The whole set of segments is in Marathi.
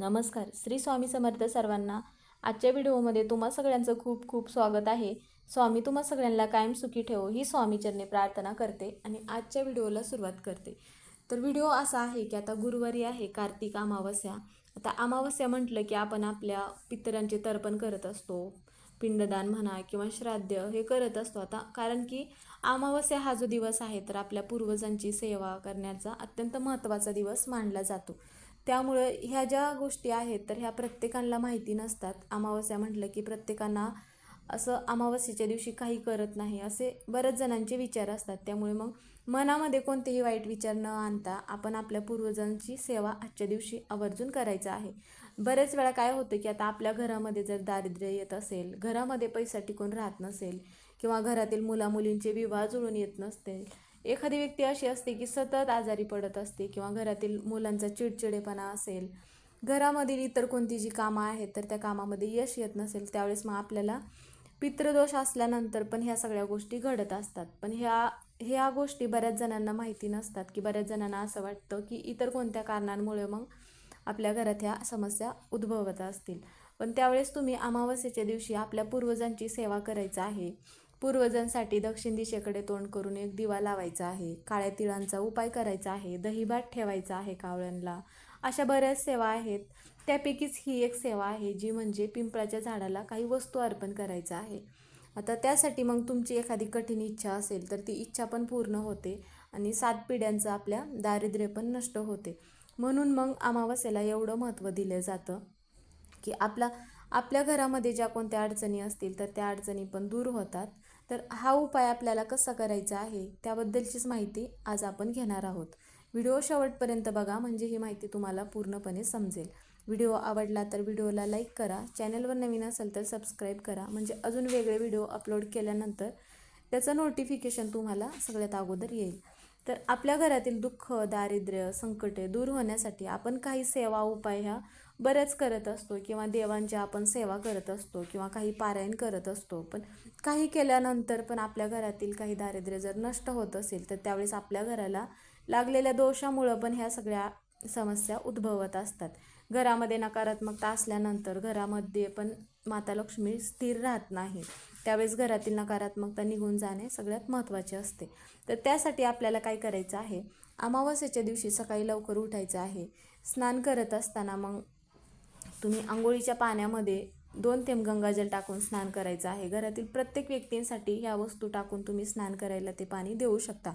नमस्कार. श्री स्वामी समर्थ सर्वांना आजच्या व्हिडिओमध्ये तुम्हा सगळ्यांचं खूप खूप स्वागत आहे. स्वामी तुम्हा सगळ्यांना कायम सुखी ठेवो ही स्वामीचरणी प्रार्थना करते आणि आजच्या व्हिडिओला सुरुवात करते. तर व्हिडिओ असा आहे की आता गुरुवारी आहे कार्तिक अमावस्या. आता अमावस्या म्हटलं की आपण आपल्या पितरांचे तर्पण करत असतो पिंडदान म्हणा किंवा श्राद्ध हे करत असतो आता. कारण की अमावस्या हा जो दिवस आहे तर आपल्या पूर्वजांची सेवा करण्याचा अत्यंत महत्त्वाचा दिवस मानला जातो. त्यामुळं ह्या ज्या गोष्टी आहेत तर ह्या प्रत्येकाला माहिती नसतात. अमावस्या म्हटलं की प्रत्येकांना असं अमावस्येच्या दिवशी काही करत नाही असे बऱ्याच जणांचे विचार असतात. त्यामुळे मग मनामध्ये कोणतेही वाईट विचार न आणता आपण आपल्या पूर्वजांची सेवा आजच्या दिवशी आवर्जून करायचं आहे. बरेच वेळा काय होतं की आता आपल्या घरामध्ये जर दारिद्र्य येत असेल घरामध्ये पैसा टिकून राहत नसेल किंवा घरातील मुलामुलींचे विवाह जुळून येत नसतील एखादी व्यक्ती अशी असते की सतत आजारी पडत असते किंवा घरातील मुलांचा चिडचिडेपणा असेल घरामधील इतर कोणती जी कामं आहेत तर त्या कामामध्ये यश येत नसेल त्यावेळेस मग आपल्याला पितृदोष असल्यानंतर पण ह्या सगळ्या गोष्टी घडत असतात. पण ह्या ह्या गोष्टी बऱ्याच जणांना माहिती नसतात की बऱ्याच जणांना असं वाटतं की इतर कोणत्या कारणांमुळे मग आपल्या घरात ह्या समस्या उद्भवत असतील. पण त्यावेळेस तुम्ही अमावस्येच्या दिवशी आपल्या पूर्वजांची सेवा करायचं आहे. पूर्वजांसाठी दक्षिण दिशेकडे तोंड करून एक दिवा लावायचा आहे. काळ्या तिळांचा उपाय करायचा आहे. दहीभात ठेवायचा आहे कावळ्यांना अशा बऱ्याच सेवा आहेत. त्यापैकीच ही एक सेवा आहे जी म्हणजे पिंपळाच्या झाडाला काही वस्तू अर्पण करायचं आहे. आता त्यासाठी मग तुमची एखादी कठीण इच्छा असेल तर ती इच्छा पण पूर्ण होते आणि सात पिढ्यांचं आपल्या दारिद्र्य पण नष्ट होते. म्हणून मग अमावस्येला एवढं महत्त्व दिलं जातं की आपला आपल्या घरामध्ये ज्या कोणत्या अडचणी असतील तर त्या अडचणी पण दूर होतात. तर हा उपाय आपल्याला कसा करायचा आहे त्याबद्दलचीच माहिती आज आपण घेणार आहोत. व्हिडिओ शेवटपर्यंत बघा म्हणजे ही माहिती तुम्हाला पूर्णपणे समजेल. व्हिडिओ आवडला तर व्हिडिओला लाईक करा चॅनलवर नवीन असेल तर सबस्क्राईब करा म्हणजे अजून वेगळे व्हिडिओ अपलोड केल्यानंतर त्याचं नोटिफिकेशन तुम्हाला सगळ्यात अगोदर येईल. तर आपल्या घरातील दुःख दारिद्र्य संकटे दूर होण्यासाठी आपण काही सेवा उपाय ह्या बऱ्याच करत असतो किंवा देवांच्या आपण सेवा करत असतो किंवा काही पारायण करत असतो. पण काही केल्यानंतर पण आपल्या घरातील काही दारिद्र्य जर नष्ट होत असेल तर त्यावेळेस आपल्या घराला लागलेल्या दोषामुळं पण ह्या सगळ्या समस्या उद्भवत असतात. घरामध्ये नकारात्मकता असल्यानंतर घरामध्ये पण माता लक्ष्मी स्थिर राहत नाही. त्यावेळेस घरातील नकारात्मकता निघून जाणे सगळ्यात महत्त्वाचे असते. तर त्यासाठी आपल्याला काय करायचं आहे? अमावस्येच्या दिवशी सकाळी लवकर उठायचं आहे. स्नान करत असताना मग तुम्ही आंघोळीच्या पाण्यामध्ये दोन थेंब गंगाजल टाकून स्नान करायचं आहे. घरातील प्रत्येक व्यक्तींसाठी ह्या वस्तू टाकून तुम्ही स्नान करायला ते पाणी देऊ शकता.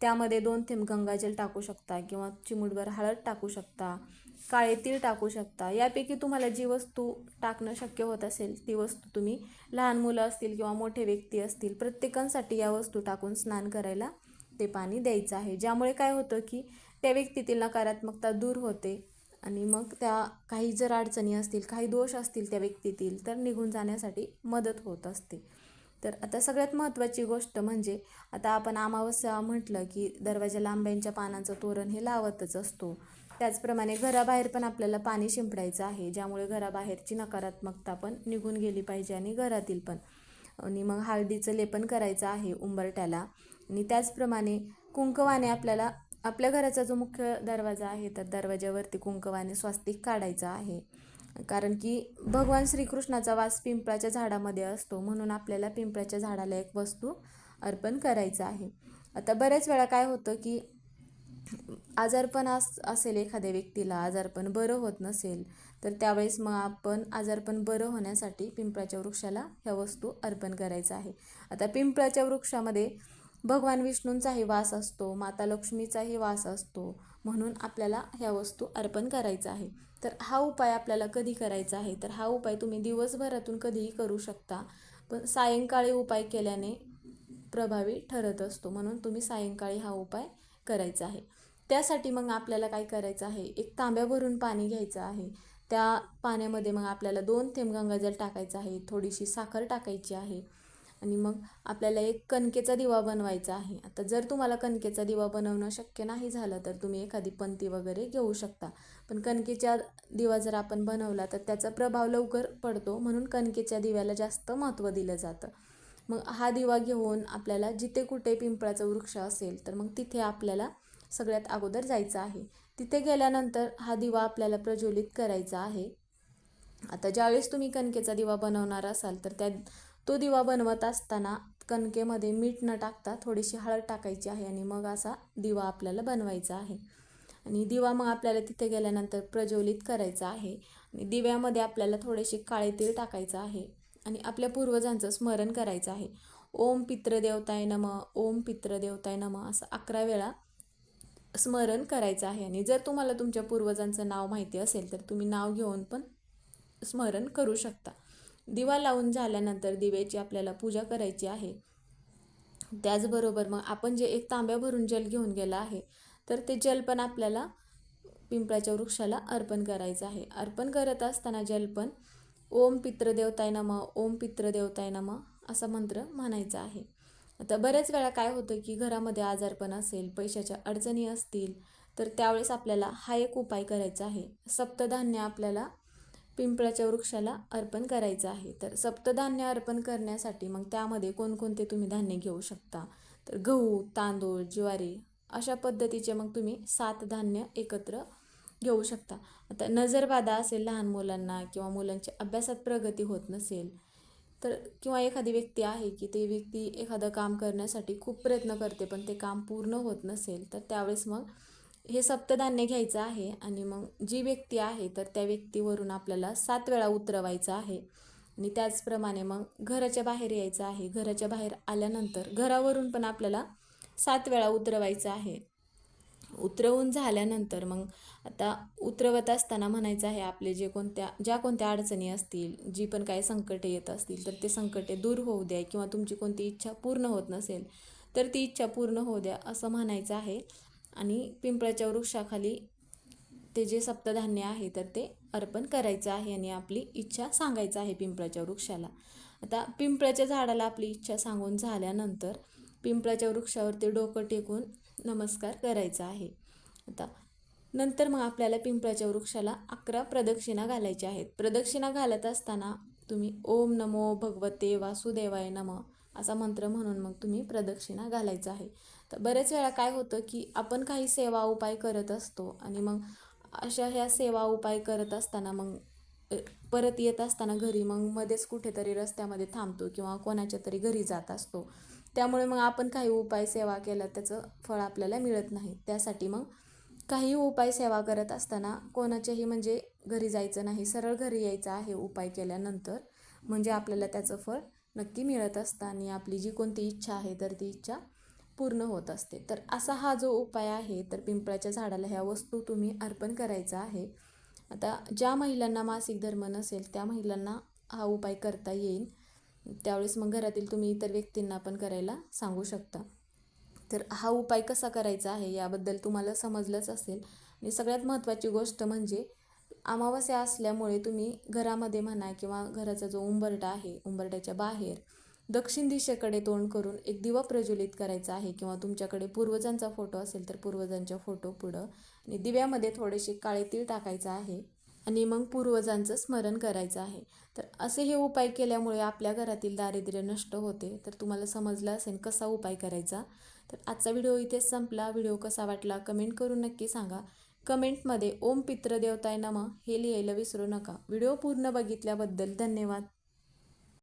त्यामध्ये दोन थेंब गंगाजल टाकू शकता किंवा चिमुटभर हळद टाकू शकता. काळे तीळ टाकू शकता. यापैकी तुम्हाला जी वस्तू टाकणं शक्य होत असेल ती वस्तू तुम्ही लहान मुलं असतील किंवा मोठे व्यक्ती असतील प्रत्येकांसाठी या वस्तू टाकून स्नान करायला ते पाणी द्यायचं आहे. ज्यामुळे काय होतं की त्या व्यक्तीतील नकारात्मकता दूर होते आणि मग त्या काही जर अडचणी असतील काही दोष असतील त्या व्यक्तीतील तर निघून जाण्यासाठी मदत होत असते. तर आता सगळ्यात महत्त्वाची गोष्ट म्हणजे आता आपण अमावस्या म्हटलं की दरवाजा लांब्यांच्या पानांचं तोरण हे लावतच असतो. त्याचप्रमाणे घराबाहेर पण आपल्याला पाणी शिंपडायचं आहे ज्यामुळे घराबाहेरची नकारात्मकता पण निघून गेली पाहिजे आणि घरातील पण. आणि मग हळदीचं लेपन करायचं आहे उंबरट्याला आणि त्याचप्रमाणे कुंकवाने आपल्याला आपल्या घराचा जो मुख्य दरवाजा आहे तर दरवाज्यावरती कुंकवाने स्वास्तिक काढायचा आहे. कारण की भगवान श्रीकृष्णाचा वास पिंपळाच्या झाडामध्ये असतो म्हणून आपल्याला पिंपळाच्या झाडाला एक वस्तू अर्पण करायचं आहे. आता बऱ्याच वेळा काय होतं की आजारपण अस असेल एखाद्या व्यक्तीला आजारपण बरं होत नसेल तर त्यावेळेस मग आपण आजारपण बरं होण्यासाठी पिंपळाच्या वृक्षाला ह्या वस्तू अर्पण करायचं आहे. आता पिंपळाच्या वृक्षामध्ये भगवान विष्णूंचाही वास असतो माता लक्ष्मीचाही वास असतो म्हणून आपल्याला ह्या वस्तू अर्पण करायचा आहे. तर हा उपाय आपल्याला कधी करायचा आहे? तर हा उपाय तुम्ही दिवसभरातून कधीही करू शकता पण सायंकाळी उपाय केल्याने प्रभावी ठरत असतो म्हणून तुम्ही सायंकाळी हा उपाय करायचा आहे. त्यासाठी मग आपल्याला काय करायचं आहे? एक तांब्या भरून पाणी घ्यायचं आहे. त्या पाण्यामध्ये मग आपल्याला दोन थेंब गंगाजल टाकायचं आहे. थोडीशी साखर टाकायची आहे. आणि मग आपल्याला एक कणकेचा दिवा बनवायचा आहे. आता जर तुम्हाला कणकेचा दिवा बनवणं शक्य नाही झालं तर तुम्ही एखादी पंती वगैरे घेऊ शकता. पण कणकेच्या दिवा जर आपण बनवला तर त्याचा प्रभाव लवकर पडतो. म्हणून कणकेच्या दिव्याला जास्त महत्त्व दिलं जातं. मग हा दिवा घेऊन आपल्याला जिथे कुठे पिंपळाचा वृक्ष असेल तर मग तिथे आपल्याला सगळ्यात अगोदर जायचं आहे. तिथे गेल्यानंतर हा दिवा आपल्याला प्रज्वलित करायचा आहे. आता ज्यावेळेस तुम्ही कणकेचा दिवा बनवणार असाल तर त्या तो दिवा बनवत असताना कणकेमध्ये मीठ न टाकता थोडीशी हळद टाकायची आहे आणि मग असा दिवा आपल्याला बनवायचा आहे. आणि दिवा मग आपल्याला तिथे गेल्यानंतर प्रज्वलित करायचा आहे. आणि दिव्यामध्ये आपल्याला थोडेसे काळे तीळ टाकायचं आहे आणि आपल्या पूर्वजांचं स्मरण करायचं आहे. ओम पित्रदेवताय नम ओम पित्रदेवताय नम असं अकरा वेळा स्मरण करायचं आहे. आणि जर तुम्हाला तुमच्या पूर्वजांचं नाव माहिती असेल तर तुम्ही नाव घेऊन पण स्मरण करू शकता. दिवा लावून झाल्यानंतर दिव्याची आपल्याला पूजा करायची आहे. त्याचबरोबर मग आपण जे एक तांब्या भरून जल घेऊन गेला आहे तर ते जल पण आपल्याला पिंपळाच्या वृक्षाला अर्पण करायचं आहे. अर्पण करत असताना जल पण ओम पित्रदेवताय नम ओम पित्रदेवताय नम असा मंत्र म्हणायचा आहे. आता बऱ्याच वेळा काय होतं की घरामध्ये आजारपण असेल पैशाच्या अडचणी असतील तर त्यावेळेस आपल्याला हा एक उपाय करायचा आहे. सप्तधान्य आपल्याला पिंपळाच्या वृक्षाला अर्पण करायचं आहे. तर सप्तधान्य अर्पण करण्यासाठी मग त्यामध्ये कोणकोणते तुम्ही धान्य घेऊ शकता? तर गहू तांदूळ ज्वारी अशा पद्धतीचे मग तुम्ही सात धान्य एकत्र घेऊ शकता. आता नजरबाधा असेल लहान मुलांना किंवा मुलांच्या अभ्यासात प्रगती होत नसेल तर किंवा एखादी व्यक्ती आहे की ती व्यक्ती एखादं काम करण्यासाठी खूप प्रयत्न करते पण ते काम पूर्ण होत नसेल तर त्यावेळेस मग हे सप्तधान्य घ्यायचं आहे आणि मग जी व्यक्ती आहे तर त्या व्यक्तीवरून आपल्याला सात वेळा उतरवायचं आहे. आणि त्याचप्रमाणे मग घराच्या बाहेर यायचं आहे. घराच्या बाहेर आल्यानंतर घरावरून पण आपल्याला सात वेळा उतरवायचं आहे. उतरवून झाल्यानंतर मग आता उतरवत असताना म्हणायचं आहे आपले जे कोणत्या ज्या कोणत्या अडचणी असतील जी पण काही संकटे येत असतील तर ते संकटे दूर होऊ द्या किंवा तुमची कोणती इच्छा पूर्ण होत नसेल तर ती इच्छा पूर्ण होऊ द्या असं म्हणायचं आहे. आणि पिंपळाच्या वृक्षाखाली ते जे सप्तधान्य आहे तर ते अर्पण करायचं आहे आणि आपली इच्छा सांगायचं आहे पिंपळाच्या वृक्षाला. आता पिंपळाच्या झाडाला आपली इच्छा सांगून झाल्यानंतर पिंपळाच्या वृक्षावरती डोकं टेकून नमस्कार करायचा आहे. आता नंतर मग आपल्याला पिंपळाच्या वृक्षाला अकरा प्रदक्षिणा घालायच्या आहेत. प्रदक्षिणा घालत असताना तुम्ही ओम नमो भगवते वासुदेवाय नम असा मंत्र म्हणून मग तुम्ही प्रदक्षिणा घालायचा आहे. तर बरेच वेळा काय होतं की आपण काही सेवा उपाय करत असतो आणि मग अशा ह्या सेवा उपाय करत असताना मग परत येत असताना घरी मग मध्येच कुठेतरी रस्त्यामध्ये थांबतो किंवा कोणाच्या तरी घरी जात असतो. त्यामुळे मग आपण काही उपाय सेवा केला त्याचं फळ आपल्याला मिळत नाही. त्यासाठी मग काही उपाय सेवा करत असताना कोणाच्याही म्हणजे घरी जायचं नाही सरळ घरी यायचं आहे उपाय केल्यानंतर म्हणजे आपल्याला त्याचं फळ नक्की मिळत असतं आणि आपली जी कोणती इच्छा आहे तर ती इच्छा पूर्ण होत असते. तर असा हा जो उपाय आहे तर पिंपळाच्या झाडाला ह्या वस्तू तुम्ही अर्पण करायचा आहे. आता ज्या महिलांना मासिक धर्म नसेल त्या महिलांना हा उपाय करता येईल त्यावेळेस मग घरातील तुम्ही इतर व्यक्तींना पण करायला सांगू शकता. तर हा उपाय कसा करायचा आहे याबद्दल तुम्हाला समजलंच असेल. आणि सगळ्यात महत्त्वाची गोष्ट म्हणजे अमावस्या असल्यामुळे तुम्ही घरामध्ये म्हणा किंवा घराचा जो उंबरटा आहे उंबरट्याच्या बाहेर दक्षिण दिशेकडे तोंड करून एक दिवा प्रज्वलित करायचा आहे किंवा तुमच्याकडे पूर्वजांचा फोटो असेल तर पूर्वजांच्या फोटो पुढं. आणि दिव्यामध्ये थोडेसे काळे तीळ टाकायचं आहे. आणि मग पूर्वजांचं स्मरण करायचं आहे. तर असे हे उपाय केल्यामुळे आपल्या घरातील दारिद्र्य नष्ट होते. तर तुम्हाला समजलं असेल कसा उपाय करायचा? तर आजचा व्हिडिओ इथेच संपला. व्हिडिओ कसा वाटला कमेंट करून नक्की सांगा. कमेंटमध्ये ओम पित्रदेवताय नम हे लिहायला विसरू नका. व्हिडिओ पूर्ण बघितल्याबद्दल धन्यवाद.